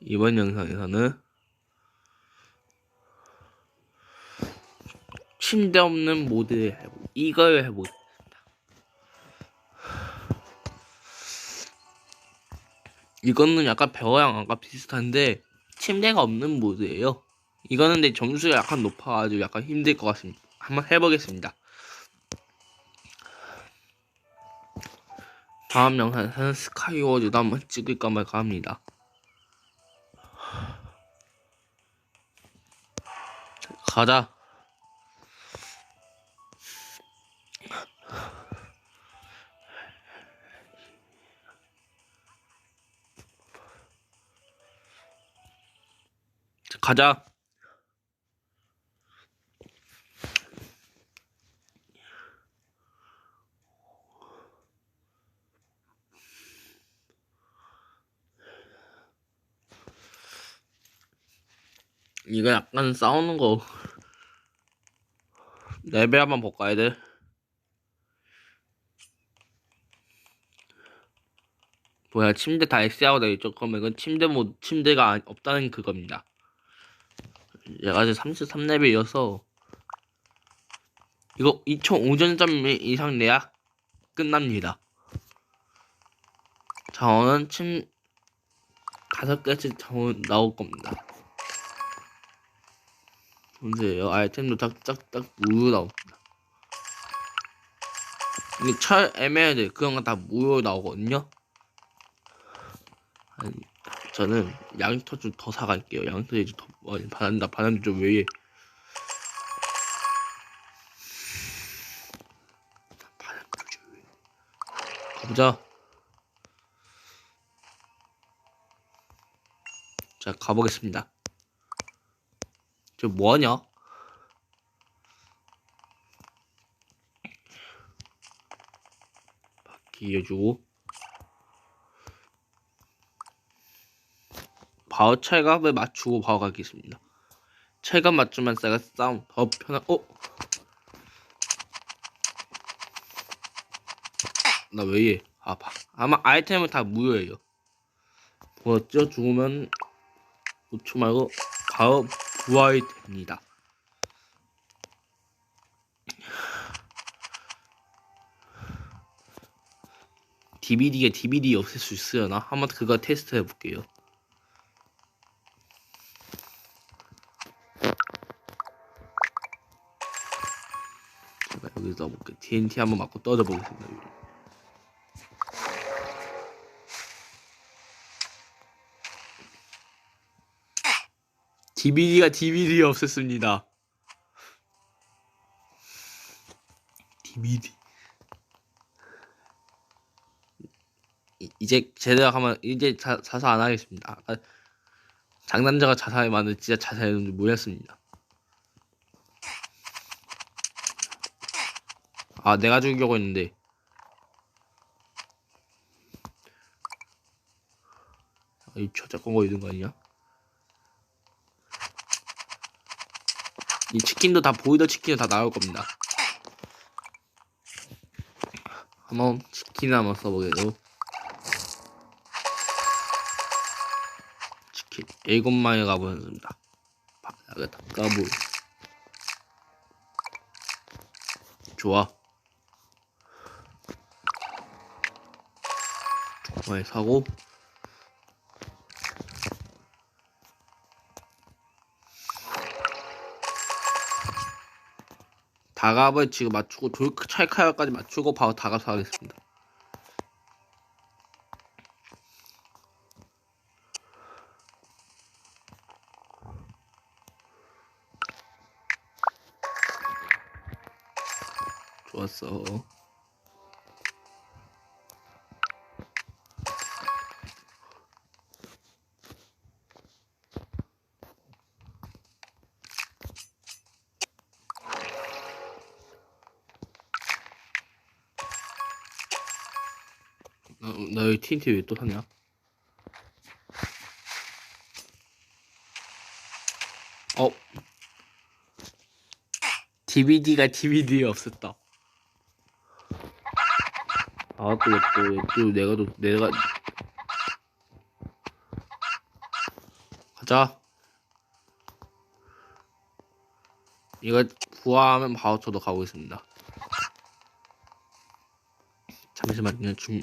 이번 영상에서는 침대 없는 모드를 해보 이걸 해보겠습니다. 이거는 약간 배워양 아까 비슷한데 침대가 없는 모드예요. 이거는 근데 점수가 약간 높아가지고 약간 힘들 것 같습니다. 한번 해보겠습니다. 다음 영상에서는 스카이워즈도 한번 찍을까 말까 합니다. 가자. 가자. 이거 약간 싸우는 거 레벨 한번 볼까 애들? 뭐야 침대 다 X하고 되어있죠 그러면 이건 침대 모 침대가 없다는 그겁니다. 얘가 이제 33레벨이어서. 이거 2,500점 이상 내야 끝납니다. 자원은 침 다섯 개씩 자원 나올 겁니다 문제예요. 아이템도 딱딱딱 무료 나옵니다. 이게 철 에메랄드 그런 거다 무료 나오거든요. 아니, 저는 양털 좀 더 사갈게요. 양털이 좀더 많이 받는다. 받는다 좀 왜? 받는다 좀 왜? 가보자. 자 가보겠습니다. 저 뭐하냐? 바퀴 이어주고 바로 철갑을 맞추고 바로 가겠습니다. 철갑 맞추면 제가 싸움 더 편한 어? 나 왜 이래? 아파. 아마 아이템은 다 무효예요. 뭐였죠? 죽으면 5초 말고 바로 부활이 됩니다. DVD가 DVD 없앨 수 있으려나? 한번 그거 테스트 해볼게요. 제가 여기서 넣어볼게요. TNT 한번 맞고 떠져보겠습니다. DVD가 DVD 없앴습니다. DVD. 이- 이제 제대로 하면 이제 자, 자살 안 하겠습니다. 아까 장난자가 자살이 많은 진짜 자살했는지 몰랐습니다. 아 내가 죽이려고 했는데 아, 이 저작권 걸리는 거 아니야? 이 치킨도 다 보이더 치킨도 다 나올 겁니다. 한번 치킨 한번 써보게요. 치킨 일곱 마리 가보겠습니다. 바닥에 닦아볼. 좋아. 정말 사고. 다갑을 지금 맞추고 돌크 찰카야까지 맞추고 바로 다갑 사겠습니다. 좋았어. TNT 왜또 샀냐? 어? DVD가 DVD에 없었다. 아, 또, 또, 또, 내가, 또, 내가. 가자. 이거 부화하면 바로 저도 가고 있습니다. 잠시만요. 좀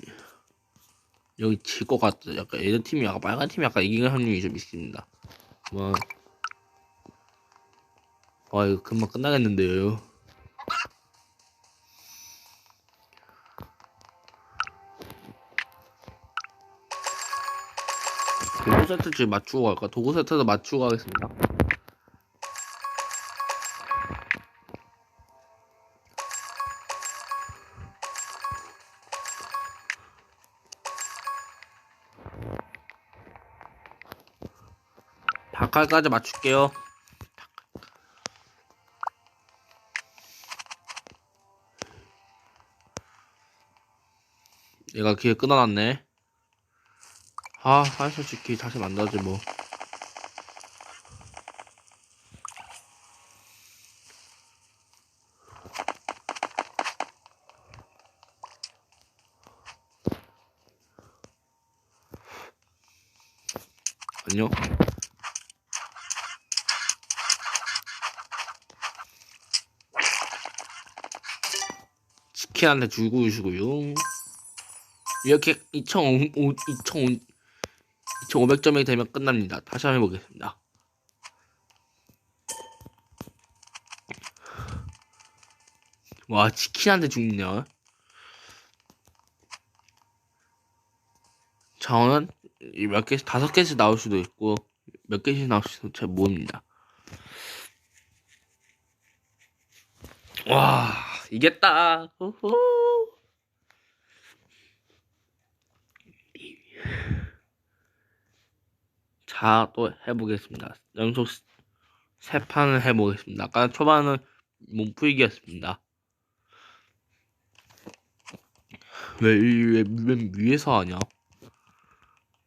여기 질 것 같아. 약간 애들 팀이 약간 빨간 팀이 약간 이기는 확률이 좀 있습니다. 뭐, 와 이거 금방 끝나겠는데요. 도구 세트 지금 맞추고 갈까? 도구 세트도 맞추고 가겠습니다. 닭칼까지 맞출게요. 얘가 기회 끊어놨네. 아, 아, 솔직히 다시 만나지 뭐. 안녕. 치킨한테 주고 주시고요. 이렇게 2,500, 2,500, 2,500점이 되면 끝납니다. 다시 한번 해보겠습니다. 와, 치킨한테 죽냐? 저는 이몇 개씩, 다섯 개씩 나올 수도 있고, 몇 개씩 나올 수도 잘 모릅니다. 와, 이겼다. 자, 또 해보겠습니다. 연속 스- 세 판을 해보겠습니다. 아까 초반은 몸풀기였습니다. 왜, 왜, 왜 위에서 하냐?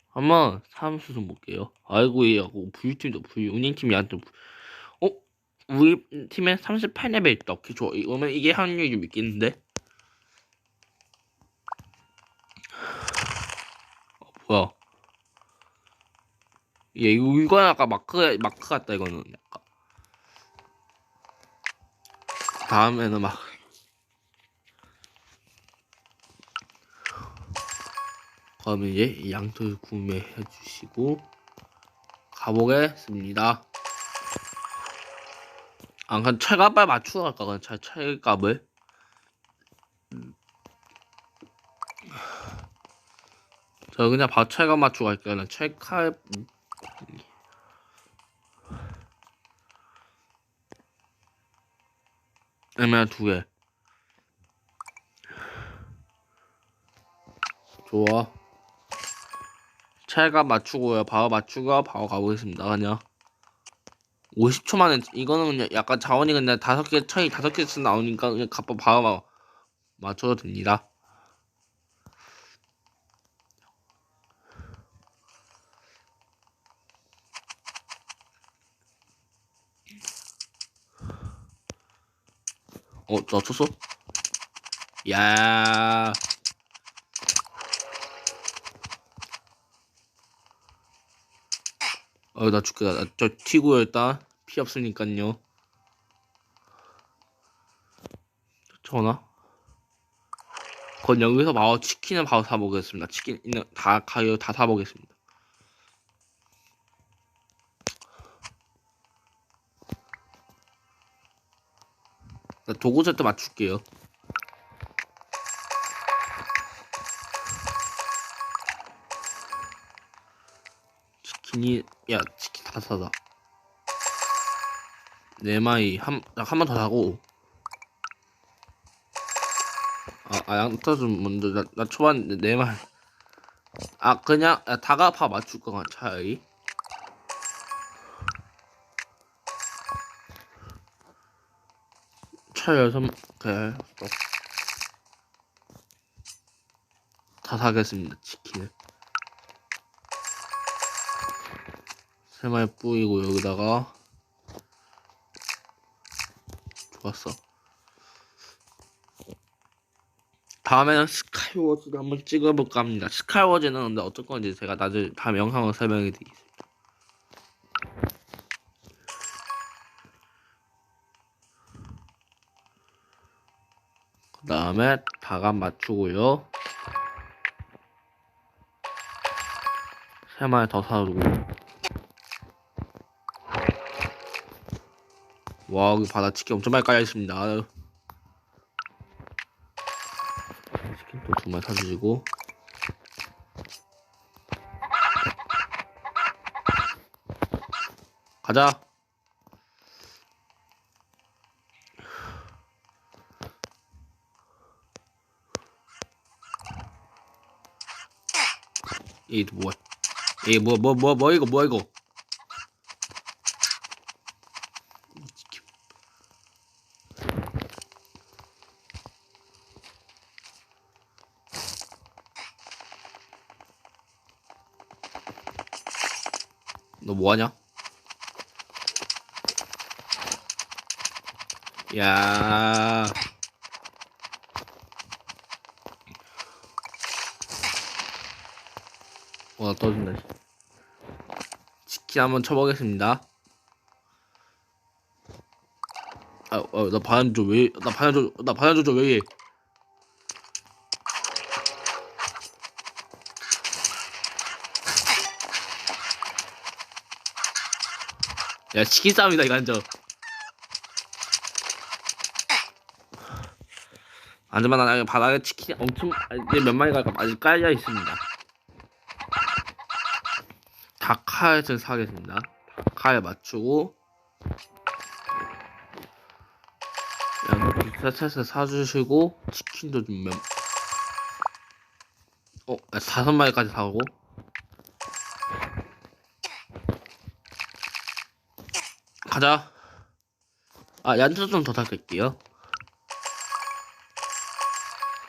한번 사무소 좀 볼게요. 아이고, 얘, 하고 부유팀도 부유, 운영팀이 한테 부... 어? 우리 팀에 38레벨 있다. 오케이, 좋아. 이거면 이게 확률이 좀 있겠는데? 어, 뭐야. 얘 이거 이건 아까 마크 마크 같다 이거는 약간 다음에는 막 그러면 이제 이 양털 구매해 주시고 가보겠습니다. 아, 그냥 철갑을 맞추러 갈까? 그냥 철, 철갑을? 저 그냥 바로 철갑 맞추고 갈게요. 그냥 철갑 애매한 두 개. 좋아. 철갑 맞추고요. 바로 맞추고 바로 가보겠습니다. 그냥 50초 만에 이거는 약간 자원이 그냥 다섯 개 차이 다섯 개씩 나오니까 그냥 갑바 바로 마- 맞춰도 됩니다. 어, 맞췄어? 야. 어, 나 죽겠다. 나, 저 튀고요, 일단. 피 없으니깐요. 전화? 건 여기서 바로 치킨을 바로 사보겠습니다. 치킨, 있는, 다, 가요, 다 사보겠습니다. 나 도구 세트 맞출게요. 치킨이 야 치킨 다 사다. 네 마리 한한 번 더 사고. 아, 아 양터 좀 먼저 나, 나 초반 네 마리. 아 그냥 야, 다가파 맞출 거 같아 차라리. 차 여섯 그래 또. 다 사겠습니다 치킨을. 세 마리 뿌리고 여기다가 좋았어. 다음에는 스카이워즈도 한번 찍어볼까 합니다. 스카이워즈는 근데 어떤 건지 제가 나중에 다음 영상으로 설명해 드리겠습니다. 그 다음에 다감 맞추고요. 세 마리 더 사두고. 와, 여기 바다 치킨 엄청 많이 깔려 있습니다. 치킨 또 두 마리 사주시고. 가자. 얘 뭐야? 얘뭐뭐 뭐 뭐 이거 뭐야 이거? 너 뭐하냐? 야. 와 떠준다. 씨. 치킨 한번 쳐보겠습니다. 아, 어, 나좀 왜? 나 좀, 나좀 왜? 해? 야 치킨 싸움이다 이거 완전. 하지만 나 바닥에 치킨 엄청 이제 몇 마리가 아직 깔려 있습니다. 닭칼을 사겠습니다. 닭칼 맞추고 세트에서 사주시고 치킨도 좀 몇... 어 아, 다섯 마리까지 사고 가자. 아 얀트 좀더 살게요.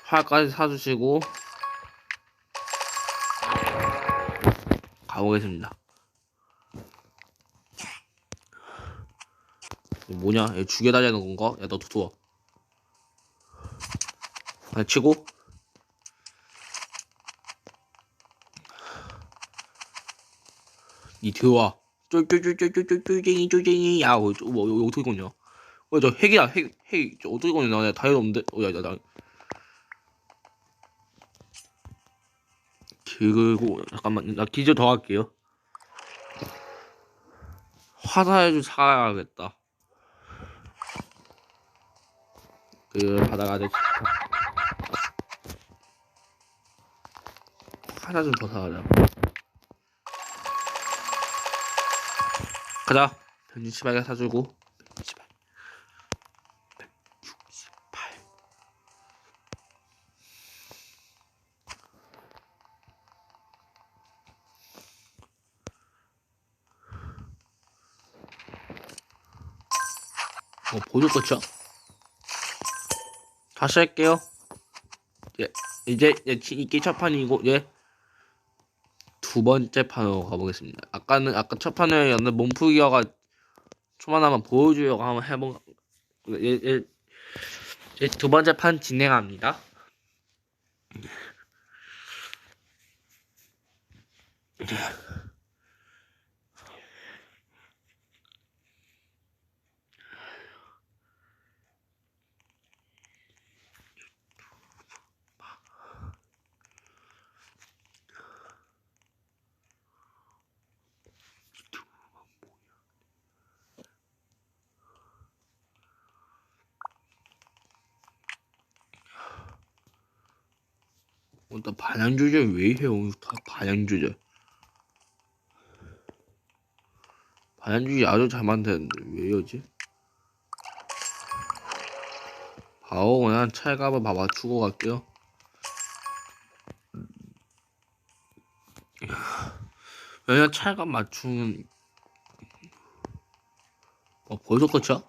활까지 사주시고 가보겠습니다. 뭐냐? 얘 죽여달라는 건가? 야, 너 두두워. 하나 치고. 니 들어와. 쫄쫄쫄쫄쫄쫄쫄쟁이 쫄쟁이. 야, 어, 저, 뭐, 이거 어떻게 거냐? 어, 저 핵이야, 핵, 핵. 저 어떻게 거냐? 나 다이어 없는데? 어, 야, 야, 나. 그리고 잠깐만 나 기저 더 할게요 화살을 좀 사야겠다 그 바다가 아직 하나 좀 더 사가자 가자 변신 시발가 사주고 변신 시발 168 어, 보조 끝이야? 다시 할게요. 예, 이제, 이제 이게 첫 판이고, 예. 두 번째 판으로 가보겠습니다. 아까는, 아까 첫 판에 연는 몸풀기가 초반하면 보여주려고 한번 해본, 예, 예, 예, 두 번째 판 진행합니다. 어, 나 반향 조절 왜 해? 오늘 다 반향 조절. 반향 조절 아주 잘 만드는데 왜 이러지? 바로 그냥 찰갑을 봐 맞추고 갈게요. 왜냐 찰갑 맞추는 어 벌써 끝이야?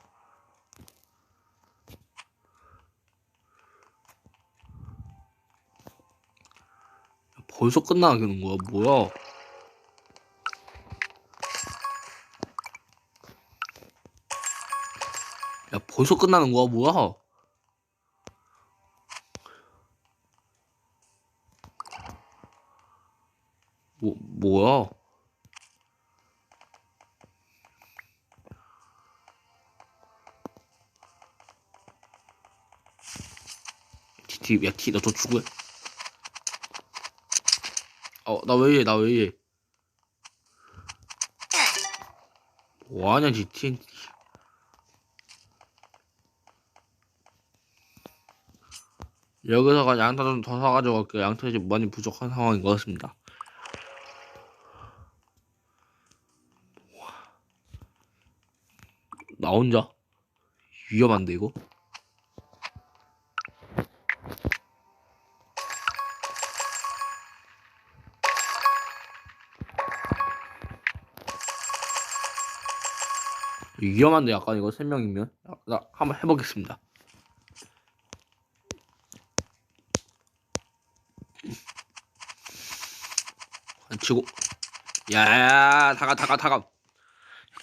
벌써 끝나는 거야 뭐야 야 벌써 끝나는 거야 뭐야 뭐, 뭐야? 야, 티, 너 저 죽을. 어, 나 왜 이래, 나 왜 이래. 뭐하냐, 지 TNT. 여기서가 양타 좀 더 사가지고 갈게요. 양털이 좀 많이 부족한 상황인 것 같습니다. 나 혼자? 위험한데, 이거? 위험한데 약간 이거 3명이면 나 한번 해보겠습니다. 치고. 야야 다가 다가 다가.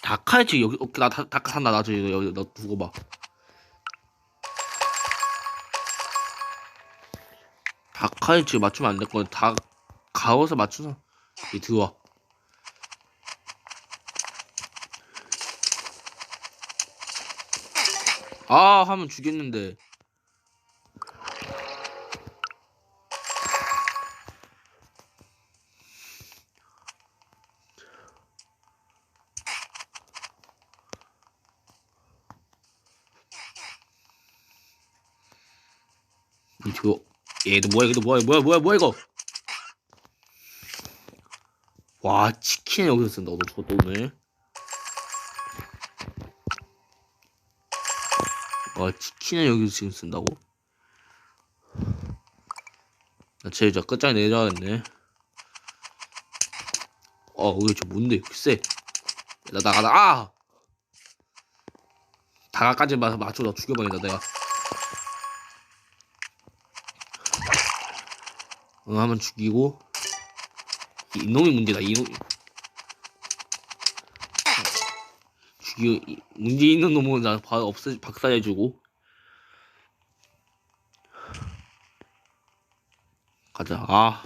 다카에 지금 여기 오케이 나 다카 산다 나 저기 여기 너 두고 봐. 다카에 지금 맞추면 안 될 거야. 다 가워서 맞추서 이 들어와. 아 하면 죽였는데. 이거 얘도 뭐야 얘도 뭐야 뭐야 뭐야 뭐야 이거? 와 치킨 여기서 쓴다. 너 저거 오늘 아, 와 치는 여기서 지금 쓴다고? 나 제자 끝장 내려야겠네 어, 이거 저 뭔데? 글쎄. 나 나가다. 아! 다가까지 맞춰 나 죽여버린다 내가. 응, 한번 죽이고. 이놈이 문제다. 이놈. 죽여 문제 있는 놈은 나 바, 없애 박살내주고 가자 아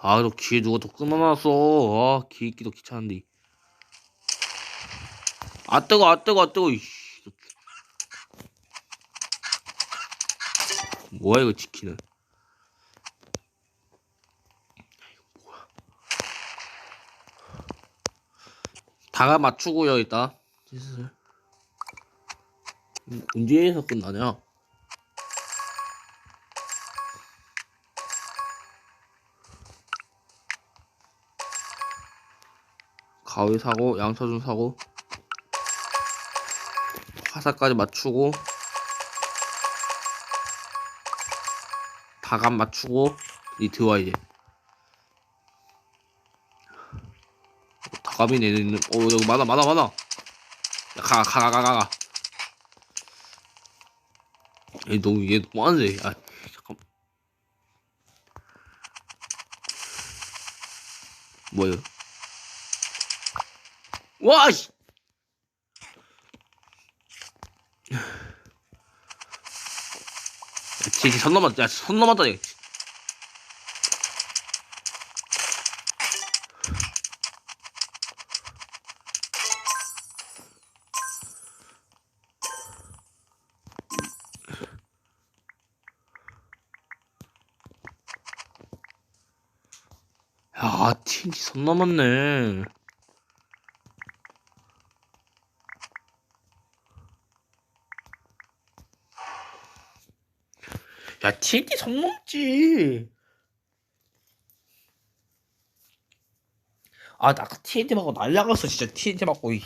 아, 너 귀에 누가 더 끊어놨어. 아, 귀 있기도 귀찮은데. 아, 뜨거, 아, 뜨거, 아, 뜨거. 이씨. 뭐야, 이거 치킨은. 다가 맞추고요 이따. 슬슬 언제에서 음, 끝나냐? 가위 사고 양서준 사고. 화사까지 맞추고. 다감 맞추고. 이 드와 이제. 가비네 있는 어 여기 많아 많아 많아. 가 가 가 가가. 얘 너무 얘 너무 많은데 아 잠깐 뭐야 와씨! 진짜 선 넘었다 야선 넘었다 얘. 존나 많네 야 TNT 성먹지 아, 나 TNT 맞고 날라갔어, 진짜. TNT 맞고, 이.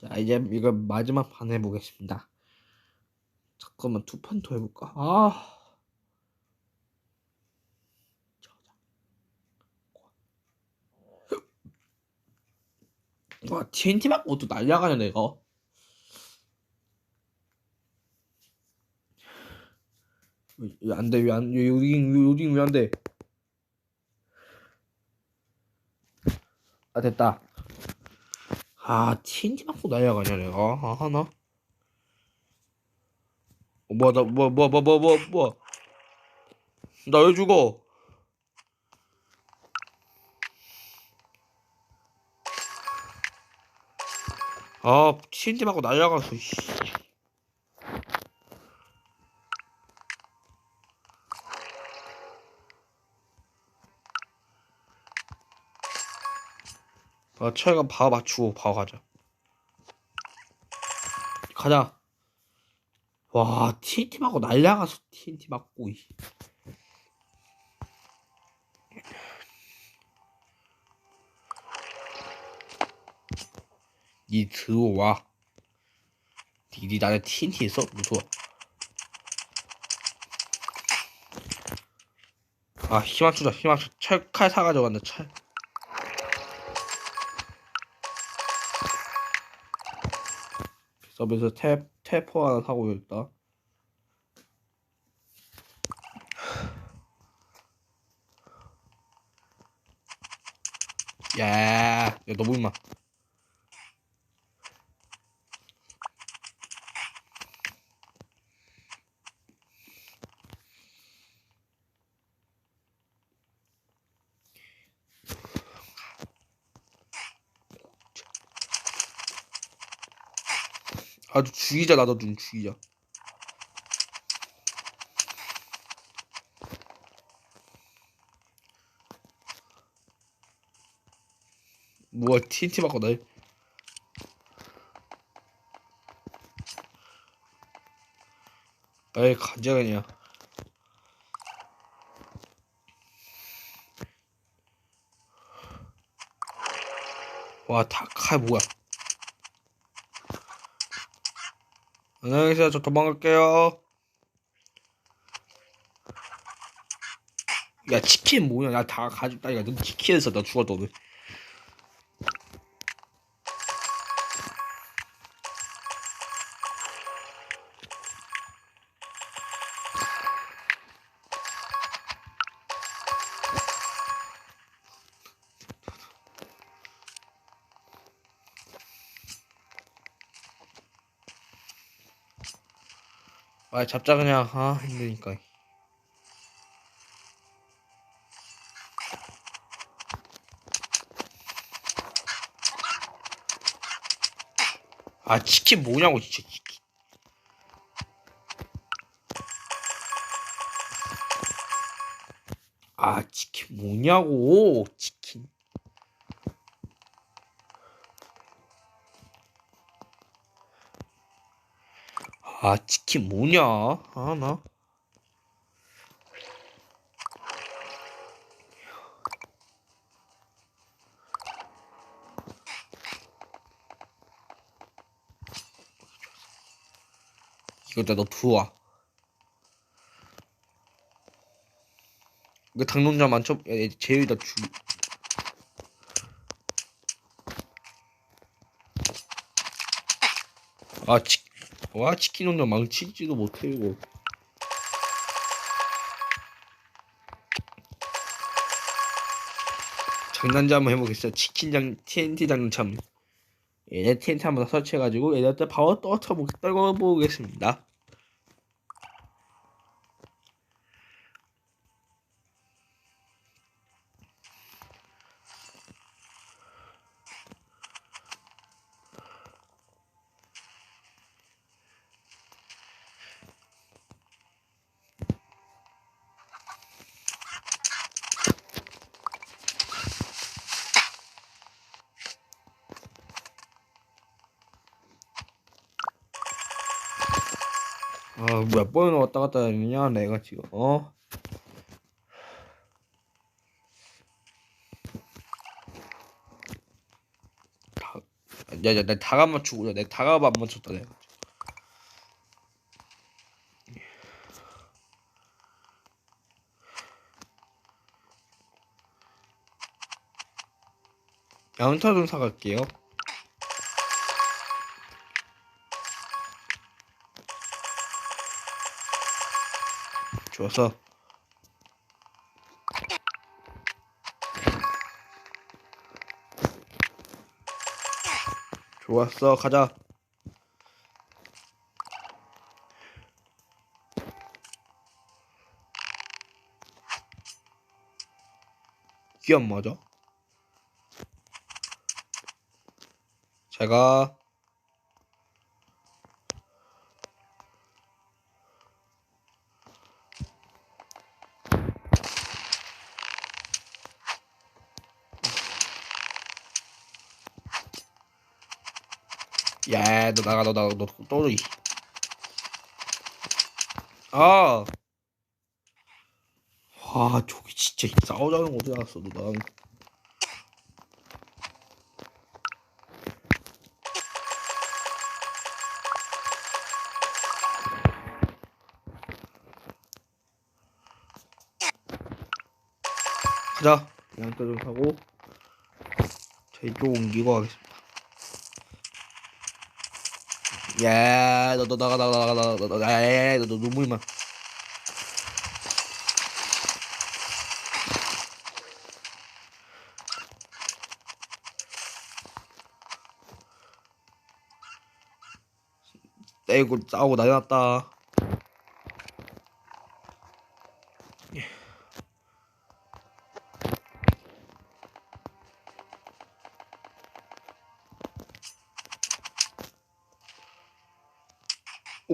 자, 이제 이거 마지막 판 해보겠습니다. 잠깐만 두 판 더 해볼까? 아. 와, TNT 맞고 또 날려가냐, 내가? 왜안 돼, 왜 안, 요딩, 요딩 왜안 돼? 아, 됐다. 아, TNT 맞고 날려가냐, 내가? 아, 하나? 뭐야 나 뭐. 뭐야 뭐야 뭐야 뭐야 뭐야 나 왜 죽어 아 TNT 맞고 날라가서 씨. 아, 차이가 봐 맞추고 봐 가자. 가자. 와 TNT 맞고 날아가서 TNT 맞고 이. 니 들어와 니니 나한테 TNT 했어? 무서워 아 희망추다 희망추 철칼 사가지고 간다 철 서비스 탭 태포 하나 사고 있다 야, 야, 너무 임마. 아주 죽이자 나도 좀 죽이자. 뭐야 TNT 맞고 날. 에이 가자 그냥. 와 다칼 뭐야? 안녕히 계세요. 저 도망갈게요. 야 치킨 뭐야? 나다 가지고 야 너 치킨에서 나 죽었다 오 아 잡자 그냥. 아 힘드니까. 아 치킨 뭐냐고 진짜. 치킨 아 치킨 뭐냐고. 치킨 아 치킨 뭐냐 아 나 이거 너 들어와 이거 당론자 많죠? 야, 얘 제일 다 죽. 아 치, 와 치킨 혼자 망치지도 못해 이거. 장난자 한번 해보겠어. 치킨장 TNT 장참. 얘네 TNT 한번 설치해가지고 얘네한테 바로 떨쳐 떨궈보겠습니다. 몇 번을 왔다 갔다 했느냐, 내가 지금, 어? 다, 야, 야, 내 다감 맞추고, 내 다감 안 맞췄다, 내가. 양타 좀 사갈게요. 좋았어. 좋았어. 가자. 이게 안 맞아? 제가 야, 너 나가, 너 나가, 너. 이. 아. 와, 저기 진짜 싸우자는 거 어디 갔어, 너 나가. 가자. 양뼈좀 사고 저희 쪽 옮기고 가겠습니다. 야, 너, 너, 나가, 나가, 나가, 나가, 나가, 나가, 야, 야, 너, 너, 임마. 떼고 싸우고 난리 났다.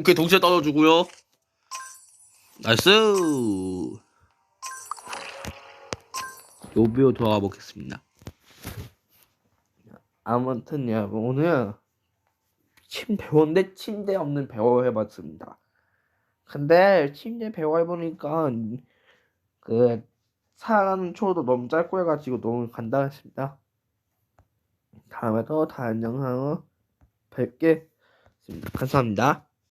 오케이 동시에 떨어주고요. 나이스. 요비오 들어가 보겠습니다. 아무튼 여러분 오늘 침 배웠는데 침대 없는 배워 해봤습니다. 근데 침대 배워 해보니까 그 살아가는 초도 너무 짧고 해가지고 너무 간단했습니다. 다음에 또 다른 영상으로 뵙겠습니다. 감사합니다.